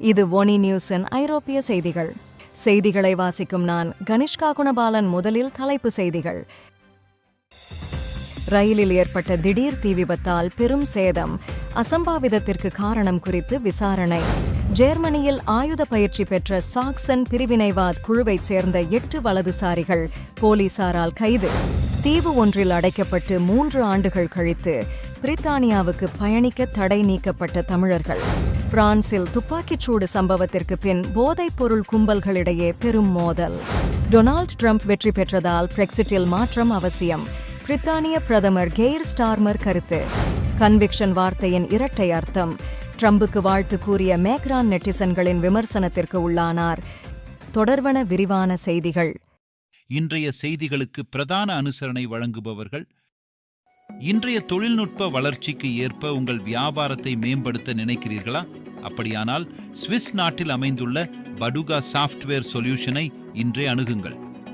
இது ஒனி நியூஸின் ஐரோப்பிய செய்திகள். செய்திகளை வாசிக்கும் நான் கனிஷ்கா குணபாலன் முதலில் தலைப்பு செய்திகள். ரயிலில் ஏற்பட்ட திடீர் தீ விபத்தால் பெரும் சேதம். அசம்பாவிதத்திற்கு காரணம் குறித்து விசாரணை. ஜெர்மனியில் ஆயுத பயிற்சி பெற்ற சாக்சன் பிரிவினைவாத் குழுவைச் சேர்ந்த எட்டு வலதுசாரிகள் போலீசாரால் கைது. தீவு ஒன்றில் அடைக்கப்பட்டு மூன்று ஆண்டுகள் கழித்து பிரித்தானியாவுக்கு பயணிக்க தடை நீக்கப்பட்ட தமிழர்கள். பிரான்சில் துப்பாக்கிச்சூடு சம்பவத்திற்கு பின் போதைப் பொருள் கும்பல்களிடையே பெரும் மோதல். டொனால்ட் ட்ரம்ப் வெற்றி பெற்றதால் பிரெக்சிட்டில் மாற்றம் அவசியம். பிரித்தானிய பிரதமர் கெய்ர் ஸ்டார்மர் கருத்து. கன்விக்ஷன் வார்த்தையின் இரட்டை அர்த்தம். ட்ரம்புக்கு வாழ்த்து கூறிய மேக்ரான் நெட்டிசன்களின் விமர்சனத்திற்கு உள்ளானார். தொடர்வன விரிவான செய்திகள். இன்றைய செய்திகளுக்கு பிரதான அனுசரணை வழங்குபவர்கள் இன்றைய தொழில்நுட்ப வளர்ச்சிக்கு ஏற்ப உங்கள் வியாபாரத்தை மேம்படுத்த நினைக்கிறீர்களா? அப்படியானால் சுவிஸ் நாட்டில் அமைந்துள்ள படுகா சாஃப்ட்வேர் சொல்யூஷனை இன்றே அணுகுங்கள்.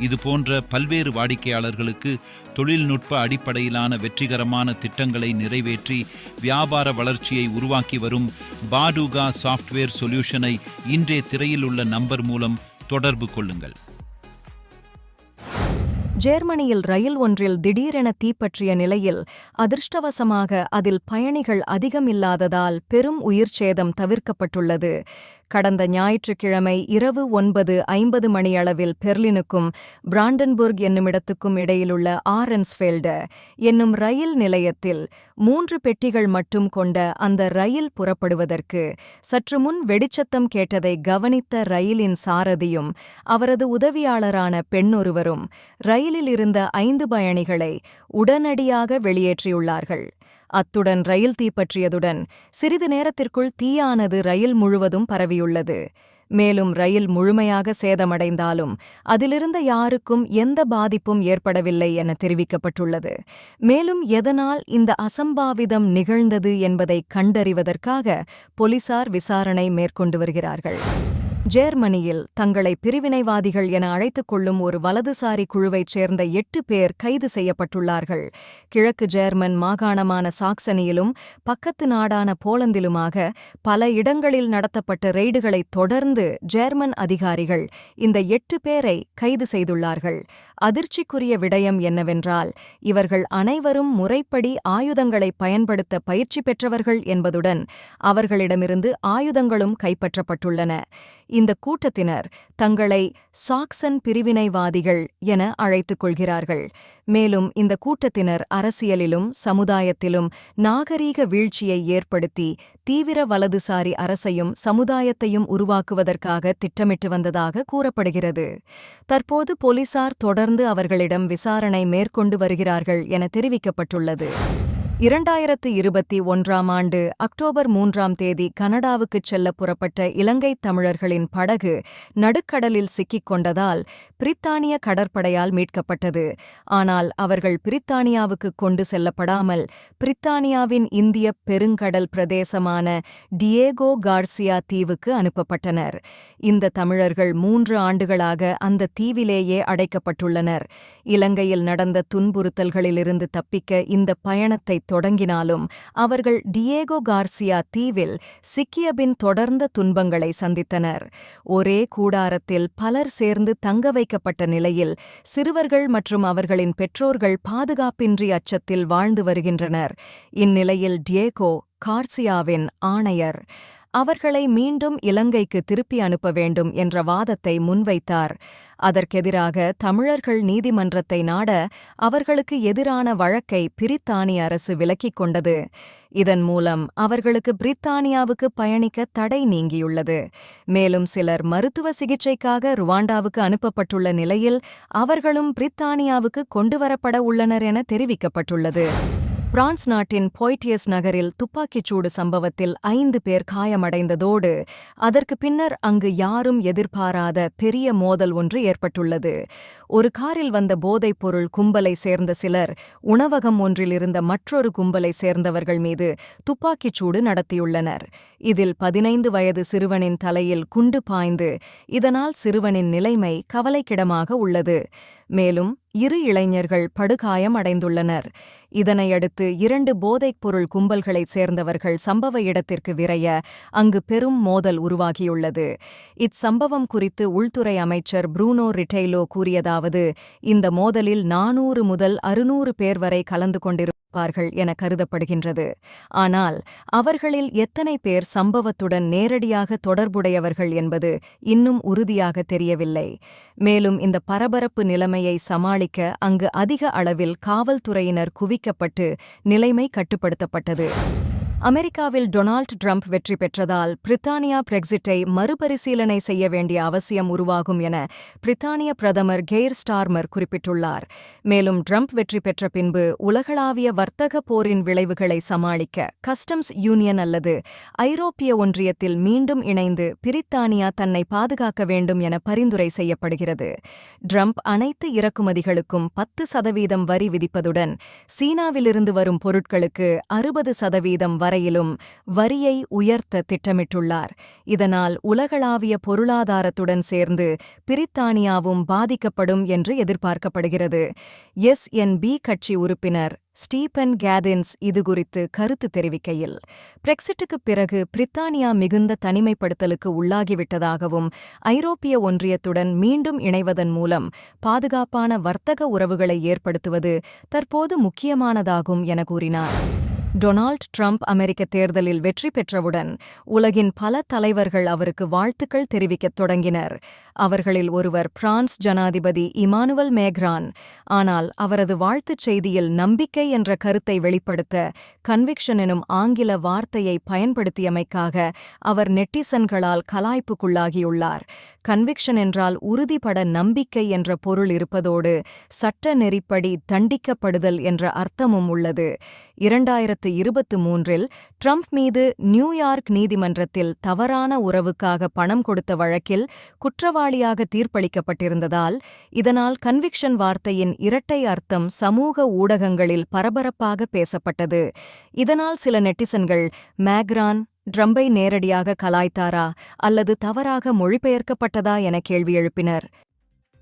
இது போன்ற பல்வேறு வாடிக்கையாளர்களுக்கு தொழில்நுட்ப அடிப்படையிலான வெற்றிகரமான திட்டங்களை நிறைவேற்றி வியாபார வளர்ச்சியை உருவாக்கி வரும் பாடுகா சாஃப்ட்வேர் சொல்யூஷனை இன்றே திரையில் உள்ள நம்பர் மூலம் தொடர்பு கொள்ளுங்கள். ஜெர்மனியில் ரயில் ஒன்றில் திடீரென தீப்பற்றிய நிலையில் அதிர்ஷ்டவசமாக அதில் பயணிகள் அதிகம் இல்லாததால் பெரும் உயிர்ச்சேதம் தவிர்க்கப்பட்டுள்ளது. கடந்த ஞாயிற்றுக்கிழமை இரவு ஒன்பது ஐம்பது மணியளவில் பெர்லினுக்கும் பிராண்டன்புர்க் என்னுமிடத்துக்கும் இடையிலுள்ள ஆரன்ஸ்ஃபெல்டு என்னும் ரயில் நிலையத்தில் மூன்று பெட்டிகள் மட்டும் கொண்ட அந்த ரயில் புறப்படுவதற்கு சற்று முன் வெடிச்சத்தம் கேட்டதை கவனித்த ரயிலின் சாரதியும் அவரது உதவியாளரான பெண்ணொருவரும் ரயிலில் இருந்த ஐந்து பயணிகளை உடனடியாக வெளியேற்றியுள்ளார்கள். அத்துடன் ரயில் தீப்பற்றியதுடன் சிறிது நேரத்திற்குள் தீயானது ரயில் முழுவதும் பரவியுள்ளது. மேலும் ரயில் முழுமையாக சேதமடைந்தாலும் அதிலிருந்த யாருக்கும் எந்த பாதிப்பும் ஏற்படவில்லை என தெரிவிக்கப்பட்டுள்ளது. மேலும் எதனால் இந்த அசம்பாவிதம் நிகழ்ந்தது என்பதை கண்டறிவதற்காக போலீசார் விசாரணை மேற்கொண்டு வருகிறார்கள். ஜேர்மனியில் தங்களை பிரிவினைவாதிகள் என அழைத்துக் கொள்ளும் ஒரு வலதுசாரி குழுவைச் சேர்ந்த எட்டு பேர் கைது செய்யப்பட்டுள்ளார்கள். கிழக்கு ஜேர்மன் மாகாணமான சாக்சனியிலும் பக்கத்து நாடான போலந்திலுமாக பல இடங்களில் நடத்தப்பட்ட ரெய்டுகளைத் தொடர்ந்து ஜேர்மன் அதிகாரிகள் இந்த எட்டு பேரை கைது செய்துள்ளார்கள். அதிர்ச்சிக்குரிய விடயம் என்னவென்றால் இவர்கள் அனைவரும் முறைப்படி ஆயுதங்களை பயன்படுத்த பயிற்சி பெற்றவர்கள் என்பதுடன் அவர்களிடமிருந்து ஆயுதங்களும் கைப்பற்றப்பட்டுள்ளன. இந்த கூட்டத்தினர் தங்களை சாக்சன் பிரிவினைவாதிகள் என அழைத்துக் கொள்கிறார்கள். மேலும் இந்த கூட்டத்தினர் அரசியலிலும் சமுதாயத்திலும் நாகரீக வீழ்ச்சியை ஏற்படுத்தி தீவிர வலதுசாரி அரசையும் சமுதாயத்தையும் உருவாக்குவதற்காக திட்டமிட்டு வந்ததாக கூறப்படுகிறது. தற்போது போலீசார் தொடர்ந்து அவர்களிடம் விசாரணை மேற்கொண்டு வருகிறார்கள் என தெரிவிக்கப்பட்டுள்ளது. இரண்டாயிரத்து இருபத்தி ஒன்றாம் ஆண்டு அக்டோபர் மூன்றாம் தேதி கனடாவுக்குச் செல்ல புறப்பட்ட இலங்கைத் தமிழர்களின் படகு நடுக்கடலில் சிக்கிக் கொண்டதால் பிரித்தானிய கடற்படையால் மீட்கப்பட்டது. ஆனால் அவர்கள் பிரித்தானியாவுக்கு கொண்டு செல்லப்படாமல் பிரித்தானியாவின் இந்திய பெருங்கடல் பிரதேசமான டியேகோ கார்சியா தீவுக்கு அனுப்பப்பட்டனர். இந்த தமிழர்கள் மூன்று ஆண்டுகளாக அந்த தீவிலேயே அடைக்கப்பட்டுள்ளனர். இலங்கையில் நடந்த துன்புறுத்தல்களிலிருந்து தப்பிக்க இந்த பயணத்தை தொடங்கினாலும் அவர்கள் டியேகோ கார்சியா தீவில் சிக்கியபின் தொடர்ந்த துன்பங்களை சந்தித்தனர். ஒரே கூடாரத்தில் பலர் சேர்ந்து தங்க வைக்கப்பட்ட நிலையில் சிறுவர்கள் மற்றும் அவர்களின் பெற்றோர்கள் பாதுகாப்பின்றி அச்சத்தில் வாழ்ந்து வருகின்றனர். இந்நிலையில் டியேகோ கார்சியாவின் ஆணையர். அவர்களை மீண்டும் இலங்கைக்கு திருப்பி அனுப்ப வேண்டும் என்ற வாதத்தை முன்வைத்தார். அதற்கெதிராக தமிழர்கள் நீதிமன்றத்தை நாட அவர்களுக்கு எதிரான வழக்கை பிரித்தானிய அரசு விலக்கிக் கொண்டது. இதன் மூலம் அவர்களுக்கு பிரித்தானியாவுக்கு பயணிக்க தடை நீங்கியுள்ளது. மேலும் சிலர் மருத்துவ சிகிச்சைக்காக ருவாண்டாவுக்கு அனுப்பப்பட்டுள்ள நிலையில் அவர்களும் பிரித்தானியாவுக்கு கொண்டுவரப்பட உள்ளனர் என தெரிவிக்கப்பட்டுள்ளது. பிரான்ஸ் நாட்டின் பொய்டியஸ் நகரில் துப்பாக்கிச்சூடு சம்பவத்தில் ஐந்து பேர் காயமடைந்ததோடு அதற்கு பின்னர் அங்கு யாரும் எதிர்பாராத பெரிய மோதல் ஒன்று ஏற்பட்டுள்ளது. ஒரு காரில் வந்த போதைப் பொருள் கும்பலை சேர்ந்த சிலர் உணவகம் ஒன்றில் இருந்த மற்றொரு கும்பலை சேர்ந்தவர்கள் மீது துப்பாக்கிச்சூடு நடத்தியுள்ளனர். இதில் பதினைந்து வயது சிறுவனின் தலையில் குண்டு பாய்ந்து இதனால் சிறுவனின் நிலைமை கவலைக்கிடமாக உள்ளது. மேலும் இரு இளைஞர்கள் படுகாயம் அடைந்துள்ளனர் இதனையடுத்து இரண்டு போதைப் பொருள் கும்பல்களைச் சேர்ந்தவர்கள் சம்பவ இடத்திற்கு விரைய அங்கு பெரும் மோதல் உருவாகியுள்ளது. இச்சம்பவம் குறித்து உள்துறை அமைச்சர் ப்ரூனோ ரிட்டைலோ கூறியதாவது இந்த மோதலில் நானூறு முதல் அறுநூறு பேர் வரை கலந்து இருப்பார்கள் என கருதப்படுகின்றது. ஆனால் அவர்களில் எத்தனை பேர் சம்பவத்துடன் நேரடியாக தொடர்புடையவர்கள் என்பது இன்னும் உறுதியாக தெரியவில்லை. மேலும் இந்த பரபரப்பு நிலைமையை சமாளிக்க அங்கு அதிக அளவில் காவல்துறையினர் குவிக்கப்பட்டு நிலைமை கட்டுப்படுத்தப்பட்டது. அமெரிக்காவில் டொனால்ட் ட்ரம்ப் வெற்றி பெற்றதால் பிரித்தானியா பிரெக்சிட்டை மறுபரிசீலனை செய்ய வேண்டிய அவசியம் உருவாகும் என பிரித்தானிய பிரதமர் கெய்ர் ஸ்டார்மர் குறிப்பிட்டுள்ளார். மேலும் ட்ரம்ப் வெற்றி பெற்ற பின்பு உலகளாவிய வர்த்தக போரின் விளைவுகளை சமாளிக்க கஸ்டம்ஸ் யூனியன் அல்லது ஐரோப்பிய ஒன்றியத்தில் மீண்டும் இணைந்து பிரித்தானியா தன்னை பாதுகாக்க வேண்டும் என பரிந்துரை செய்யப்படுகிறது. ட்ரம்ப் அனைத்து இறக்குமதிகளுக்கும் பத்து சதவீதம் வரி விதிப்பதுடன் சீனாவிலிருந்து வரும் பொருட்களுக்கு அறுபது சதவீதம் வரையிலும் வரியை உயர்த்த திட்டமிட்டுள்ளார். இதனால் உலகளாவிய பொருளாதாரத்துடன் சேர்ந்து பிரித்தானியாவும் பாதிக்கப்படும் என்று எதிர்பார்க்கப்படுகிறது. எஸ். என். பி. கட்சி உறுப்பினர் ஸ்டீபன் கேதின்ஸ் இதுகுறித்து கருத்து தெரிவிக்கையில் பிரெக்சிட்டுக்குப் பிறகு பிரித்தானியா மிகுந்த தனிமைப்படுத்தலுக்கு உள்ளாகிவிட்டதாகவும் ஐரோப்பிய ஒன்றியத்துடன் மீண்டும் இணைவதன் மூலம் பாதுகாப்பான வர்த்தக உறவுகளை ஏற்படுத்துவது தற்போது முக்கியமானதாகும் என கூறினார். டொனால்ட் ட்ரம்ப் அமெரிக்க தேர்தலில் வெற்றி பெற்றவுடன் உலகின் பல தலைவர்கள் அவருக்கு வாழ்த்துக்கள் தெரிவிக்கத் தொடங்கினர். அவர்களில் ஒருவர் பிரான்ஸ் ஜனாதிபதி இமானுவல் மேக்ரான். ஆனால் அவரது வாழ்த்துச் செய்தியில் நம்பிக்கை என்ற கருத்தை வெளிப்படுத்த கன்விக்ஷன் எனும் ஆங்கில வார்த்தையை பயன்படுத்தியமைக்காக அவர் நெட்டிசன்களால் கலாய்ப்புக்குள்ளாகியுள்ளார். கன்விக்ஷன் என்றால் உறுதிபட நம்பிக்கை என்ற பொருள் இருப்பதோடு சட்ட நெறிப்படி தண்டிக்கப்படுதல் என்ற அர்த்தமும் உள்ளது. இரண்டாயிரத்து இருபத்து மூன்றில் ட்ரம்ப் மீது நியூயார்க் நீதிமன்றத்தில் தவறான உறவுக்காக பணம் கொடுத்த வழக்கில் குற்றவாளியாக தீர்ப்பளிக்கப்பட்டிருந்ததால் இதனால் கன்விக்ஷன் வார்த்தையின் இரட்டை அர்த்தம் சமூக ஊடகங்களில் பரபரப்பாக பேசப்பட்டது. இதனால் சில நெட்டிசன்கள் மேக்ரான் ட்ரம்பை நேரடியாக கலாய்த்தாரா அல்லது தவறாக மொழிபெயர்க்கப்பட்டதா என கேள்வி எழுப்பினர்.